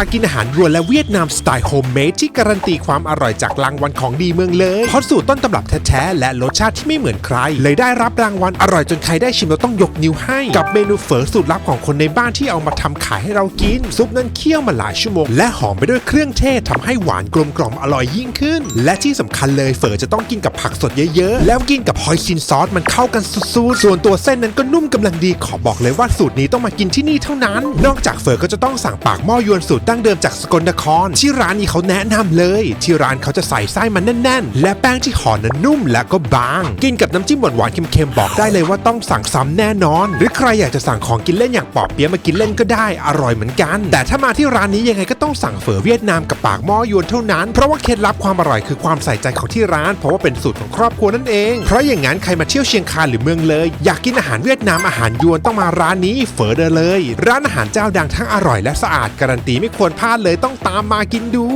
ากินอาหารรวนและเวียดนามสไตล์โฮมเมดที่การันตีความอร่อยจากรางวัลของดีเมืองเลยเพราะสูตรต้นตำรับแท้ๆและรสชาติที่ไม่เหมือนใคร เลยได้รับรางวัลอร่อยจนใครได้ชิมเราต้องยกนิ้วให้ กับเมนูเฝอสูตรลับของคนในบ้านที่เอามาทำขายให้เรากิน ซุปนั้นเคี่ยวมาหลายชั่วโมง และหอมไปด้วยเครื่องเทศทำให้หวานกลมกล่อมอร่อยยิ่งขึ้น และที่สำคัญเลยเฝอจะต้องกินกับผักสดเยอะๆ แล้วกินกับหอยซินซอสมันเข้ากันสุดๆ ส่วนตัวเส้นนั้นก็นุ่มกำลังดีขอบอกเลยว่าสูตรนี้ต้องมากินที่นี่เท่านั้น นอกจากเฝอก็จะต้องสั่งปากหม้อยวนสูตรดั้งเดิมจากสกลนคร ที่ร้านนี้เขาแนะนำเลย ที่ร้านเขาจะใส่ไส้มันแน่น ๆ และแป้งที่ห่อนั้นนุ่มและก็บาง กินกับน้ำจิ้มหวานๆเค็มๆบอกได้เลยว่าต้องสั่งซ้ำแน่นอน หรือใครอยากจะสั่งของกินเล่นอย่างปอบเปี๊ยะมากินเล่นก็ได้อร่อยเหมือนกัน แต่ถ้ามาที่ร้านนี้ยังไงก็ต้องสั่งเฝอเวียดนามกับปากหม้อยวนเท่านั้น เพราะว่าเคล็ดลับความอร่อยคือความใส่ใจของที่ร้าน เพราะว่าเป็นสูตรของครอบครัวนั่นเอง เพราะอย่างนั้นใครมาเที่ยวเชียงคานหรือเมืองเลย อยากกินอาหารเวียดนามอาหารยวนต้องมาร้านนี้เฝอเดอเลย ร้านอาหารเจ้าดังทั้งอร่อยและสะอาดการันตีไม่ควรพลาดเลยต้องตามมากินดู